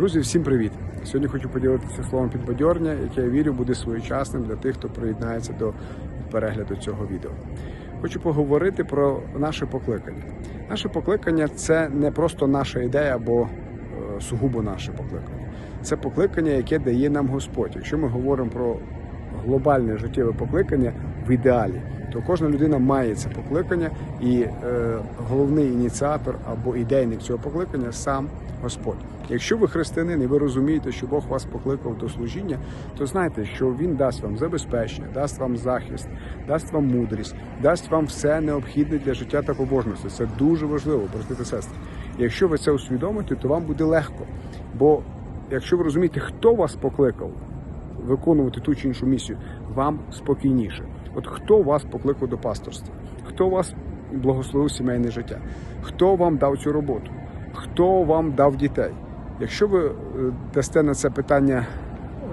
Друзі, всім привіт! Сьогодні хочу поділитися словом підбадьорення, яке я вірю буде своєчасним для тих, хто приєднається до перегляду цього відео. Хочу поговорити про наше покликання. Наше покликання це не просто наша ідея або е, сугубо наше покликання. Це покликання, яке дає нам Господь. Якщо ми говоримо про глобальне життєве покликання в ідеалі, то кожна людина має це покликання, і е, головний ініціатор або ідейник цього покликання сам Господь. Якщо ви християнин і ви розумієте, що Бог вас покликав до служіння, то знайте, що Він дасть вам забезпечення, дасть вам захист, дасть вам мудрість, дасть вам все необхідне для життя та побожності. Це дуже важливо, брати та сестри. Якщо ви це усвідомите, то вам буде легко. Бо якщо ви розумієте, хто вас покликав виконувати ту чи іншу місію, вам спокійніше. От хто вас покликав до пасторства? Хто вас благословив сімейне життя? Хто вам дав цю роботу? Хто вам дав дітей? Якщо ви е, дасте на це питання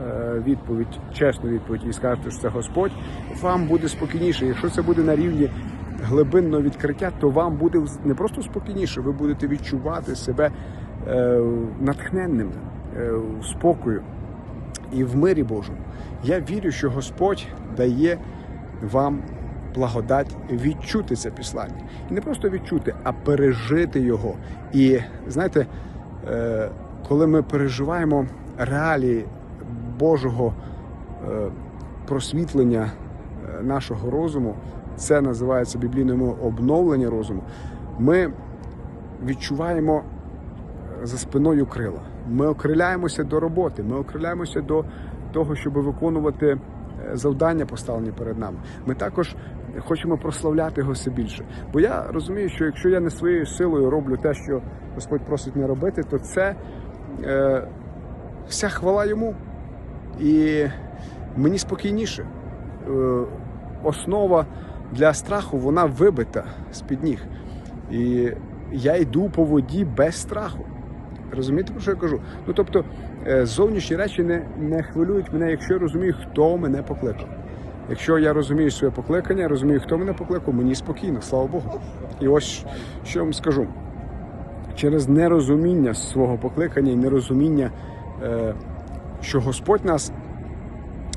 е, відповідь, чесну відповідь і скажете, що це Господь, вам буде спокійніше. Якщо це буде на рівні глибинного відкриття, то вам буде не просто спокійніше, ви будете відчувати себе е, натхненним, в спокою і в мирі Божому. Я вірю, що Господь дає вам благодать відчути це післання. І не просто відчути, а пережити його. І знаєте, е, коли ми переживаємо реалії Божого е, просвітлення е, нашого розуму, це називається біблійною обновлення розуму. Ми відчуваємо за спиною крила. Ми окриляємося до роботи, ми окриляємося до того, щоб виконувати завдання, поставлені перед нами. Ми також хочемо прославляти його все більше. Бо я розумію, що якщо я не своєю силою роблю те, що Господь просить мене робити, то це е, вся хвала йому. І мені спокійніше. Е, основа для страху вона вибита з-під ніг. І я йду по воді без страху. Розумієте, про що я кажу? Ну тобто зовнішні речі не, не хвилюють мене, якщо я розумію, хто мене покликав. Якщо я розумію своє покликання, розумію, хто мене покликав, мені спокійно, слава Богу. І ось що вам скажу: через нерозуміння свого покликання і нерозуміння, е, що Господь нас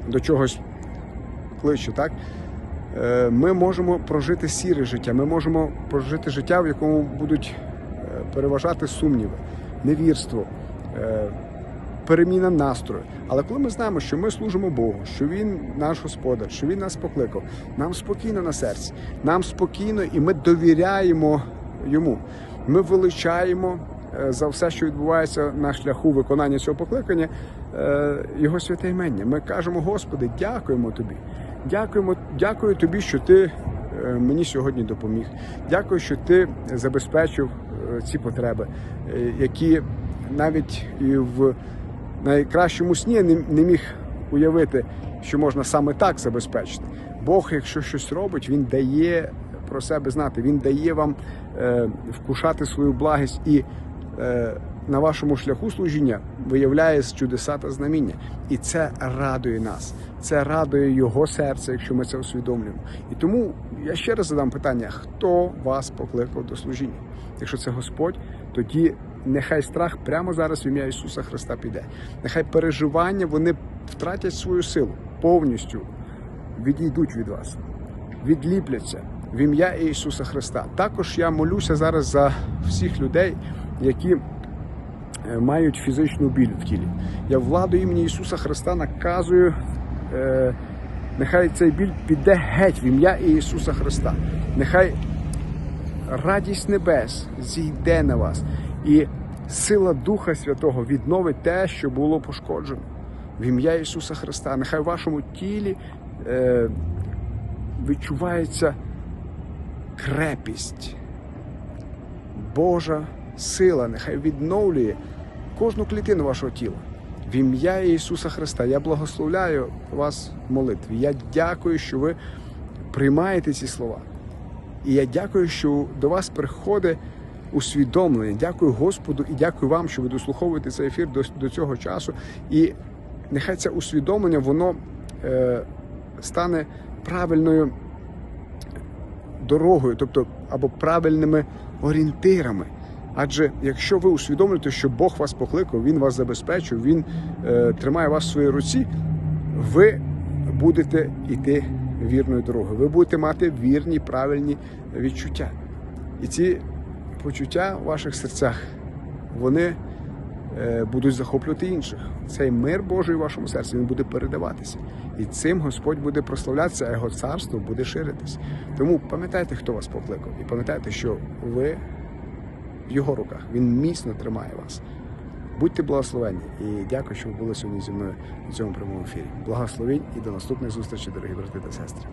до чогось кличе, так? Е, Ми можемо прожити сіре життя, ми можемо прожити життя, в якому будуть е, переважати сумніви, невірство, е, переміна настрою. Але коли ми знаємо, що ми служимо Богу, що Він наш Господар, що Він нас покликав, нам спокійно на серці, нам спокійно і ми довіряємо йому. Ми величаємо е, за все, що відбувається на шляху виконання цього покликання, е, його святе імення. Ми кажемо, Господи, дякуємо тобі. Дякуємо, дякую тобі, що ти е, мені сьогодні допоміг. Дякую, що ти забезпечив ці потреби, які навіть і в найкращому сні не, не міг уявити, що можна саме так забезпечити. Бог, якщо щось робить, він дає про себе знати, він дає вам е, вкушати свою благість і е, на вашому шляху служіння виявляє чудеса та знаміння. І це радує нас, це радує його серце, якщо ми це усвідомлюємо. І тому я ще раз задам питання: хто вас покликав до служіння? Якщо це Господь, тоді нехай страх прямо зараз в ім'я Ісуса Христа піде. Нехай переживання вони втратять свою силу повністю відійдуть від вас, відліпляться в ім'я Ісуса Христа. Також я молюся зараз за всіх людей, які е, мають фізичну біль в тілі. Я владу імені Ісуса Христа наказую. Е, Нехай цей біль піде геть в ім'я Ісуса Христа. Нехай радість небес зійде на вас, і сила Духа Святого відновить те, що було пошкоджено. В ім'я Ісуса Христа. Нехай в вашому тілі е, відчувається крепість. Божа сила нехай відновлює кожну клітину вашого тіла. В ім'я Ісуса Христа я благословляю вас в молитві. Я дякую, що ви приймаєте ці слова. І я дякую, що до вас приходить усвідомлення. Дякую Господу і дякую вам, що ви дослуховуєте цей ефір до, до цього часу. І нехай це усвідомлення воно е, стане правильною дорогою, тобто або правильними орієнтирами Адже якщо ви усвідомлюєте, що Бог вас покликав, Він вас забезпечив, Він е, тримає вас в своїй руці, ви будете йти вірною дорогою. Ви будете мати вірні, правильні відчуття. І ці почуття в ваших серцях, вони е, будуть захоплювати інших. Цей мир Божий в вашому серці він буде передаватися. І цим Господь буде прославлятися, а його царство буде ширитись. Тому пам'ятайте, хто вас покликав, і пам'ятайте, що ви в його руках. Він міцно тримає вас. Будьте благословенні і дякую, що ви були сьогодні зі мною у цьому прямому ефірі. Благословень і до наступних зустрічей, дорогі брати та сестри.